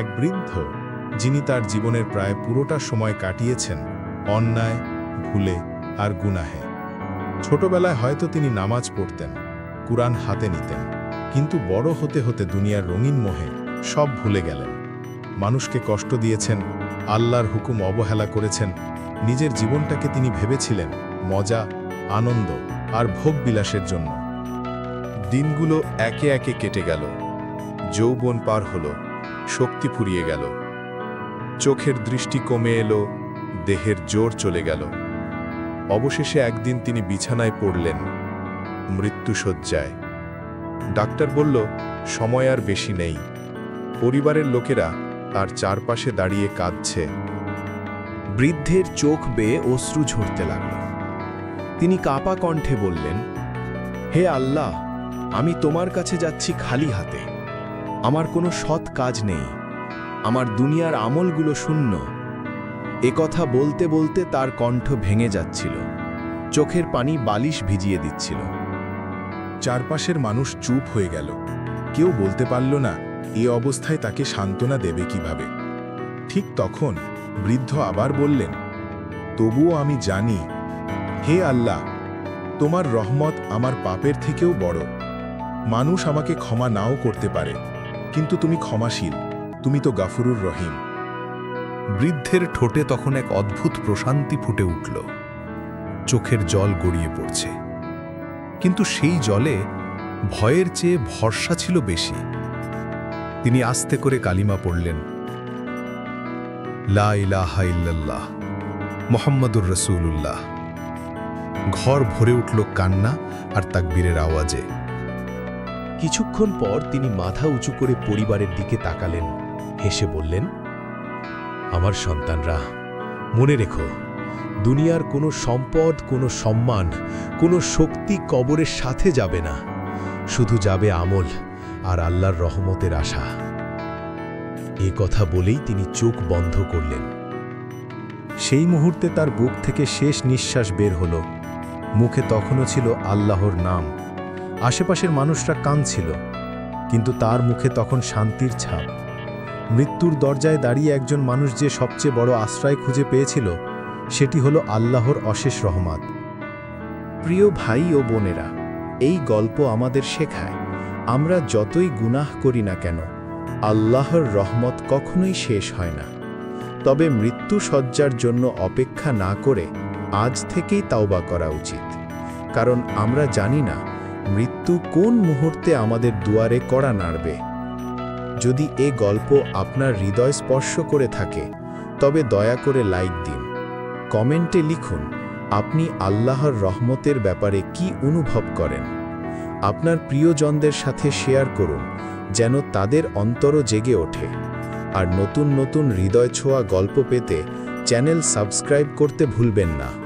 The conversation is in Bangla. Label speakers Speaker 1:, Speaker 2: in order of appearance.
Speaker 1: এক বৃদ্ধ, যিনি তার জীবনের প্রায় পুরোটা সময় কাটিয়েছেন অন্যায়, ভুলে আর গুনাহে। ছোটবেলায় হয়তো তিনি নামাজ পড়তেন, কুরআন হাতে নিতেন, কিন্তু বড় হতে হতে দুনিয়ার রঙিন মোহে সব ভুলে গেলেন। মানুষকে কষ্ট দিয়েছেন, আল্লাহর হুকুম অবহেলা করেছেন, নিজের জীবনটাকে তিনি ভেবেছিলেন মজা, আনন্দ আর ভোগ বিলাসের জন্য। দিনগুলো একে একে কেটে গেল, যৌবন পার হলো। শক্তি ফুরিয়ে গেল। চোখের দৃষ্টি কমে এলো, দেহের জোর চলে গেল। অবশেষে একদিন তিনি বিছানায় পড়লেন মৃত্যুসজ্জায় ডাক্তার বলল, সময় আর বেশি নেই। পরিবারের লোকেরা তার চারপাশে দাঁড়িয়ে কাঁদছে।
Speaker 2: বৃদ্ধের চোখ বেয়ে অশ্রু ঝরতে লাগল। তিনি কাপা কণ্ঠে বললেন, হে আল্লাহ, আমি তোমার কাছে যাচ্ছি খালি হাতে। আমার কোনো সৎ কাজ নেই। আমার দুনিয়ার আমলগুলো শূন্য। এ কথা বলতে বলতে তার কণ্ঠ ভেঙে যাচ্ছিল। চোখের পানি বালিশ ভিজিয়ে দিচ্ছিল।
Speaker 1: চারপাশের মানুষ চুপ হয়ে গেল। কেউ বলতে পারল না, এ অবস্থায় তাকে সান্ত্বনা দেবে কীভাবে। ঠিক তখন বৃদ্ধ আবার বললেন, তবুও আমি জানি, হে আল্লাহ, তোমার রহমত আমার পাপের থেকেও বড়। মানুষ আমাকে ক্ষমা নাও করতে পারে। কিন্তু তুমি ক্ষমাশীল, তুমি তো গাফুরুর রহিম।
Speaker 3: বৃদ্ধের ঠোঁটে তখন এক অদ্ভুত প্রশান্তি ফুটে উঠল। চোখের জল গড়িয়ে পড়ছে। কিন্তু সেই জলে ভয়ের চেয়ে ভরসা ছিল বেশি। তিনি আস্তে করে কালিমা পড়লেন, লা মোহাম্মদুর রসুল্লাহ ঘর ভরে উঠল কান্না আর তাকবীরের আওয়াজে।
Speaker 2: কিছুক্ষণ পর তিনি মাথা উঁচু করে পরিবারের দিকে তাকালেন। হেসে বললেন, আমার সন্তানরা, মনে রেখো, দুনিয়ার কোনো সম্পদ, কোনো সম্মান, কোনো শক্তি কবরের সাথে যাবে না। শুধু যাবে আমল আর আল্লাহর রহমতের আশা। এ কথা বলেই তিনি চোখ বন্ধ করলেন।
Speaker 1: সেই মুহূর্তে তার বুক থেকে শেষ নিঃশ্বাস বের হলো। মুখে তখনও ছিল আল্লাহর নাম। আশেপাশের মানুষরা কাঁদছিল, কিন্তু তার মুখে তখন শান্তির ছাপ। মৃত্যুর দরজায় দাঁড়িয়ে একজন মানুষ যে সবচেয়ে বড় আশ্রয় খুঁজে পেয়েছিল, সেটি হলো আল্লাহর অশেষ রহমত।
Speaker 2: প্রিয় ভাই ও বোনেরা, এই গল্প আমাদের শেখায়, আমরা যতই গুনাহ করি না কেন, আল্লাহর রহমত কখনোই শেষ হয় না। তবে মৃত্যু সজ্জার জন্য অপেক্ষা না করে আজ থেকেই তাওবা করা উচিত। কারণ আমরা জানি না মৃত্যু কোন মুহূর্তে আমাদের দুয়ারে কড়া নাড়বে? যদি এ গল্প আপনার হৃদয় স্পর্শ করে থাকে, তবে দয়া করে লাইক দিন। কমেন্টে লিখুন, আপনি আল্লাহর রহমতের ব্যাপারে কি অনুভব করেন? আপনার প্রিয়জনদের সাথে শেয়ার করুন, যেন তাদের অন্তরও জেগে ওঠে। আর নতুন নতুন হৃদয় ছোঁয়া গল্প পেতে চ্যানেল সাবস্ক্রাইব করতে ভুলবেন না।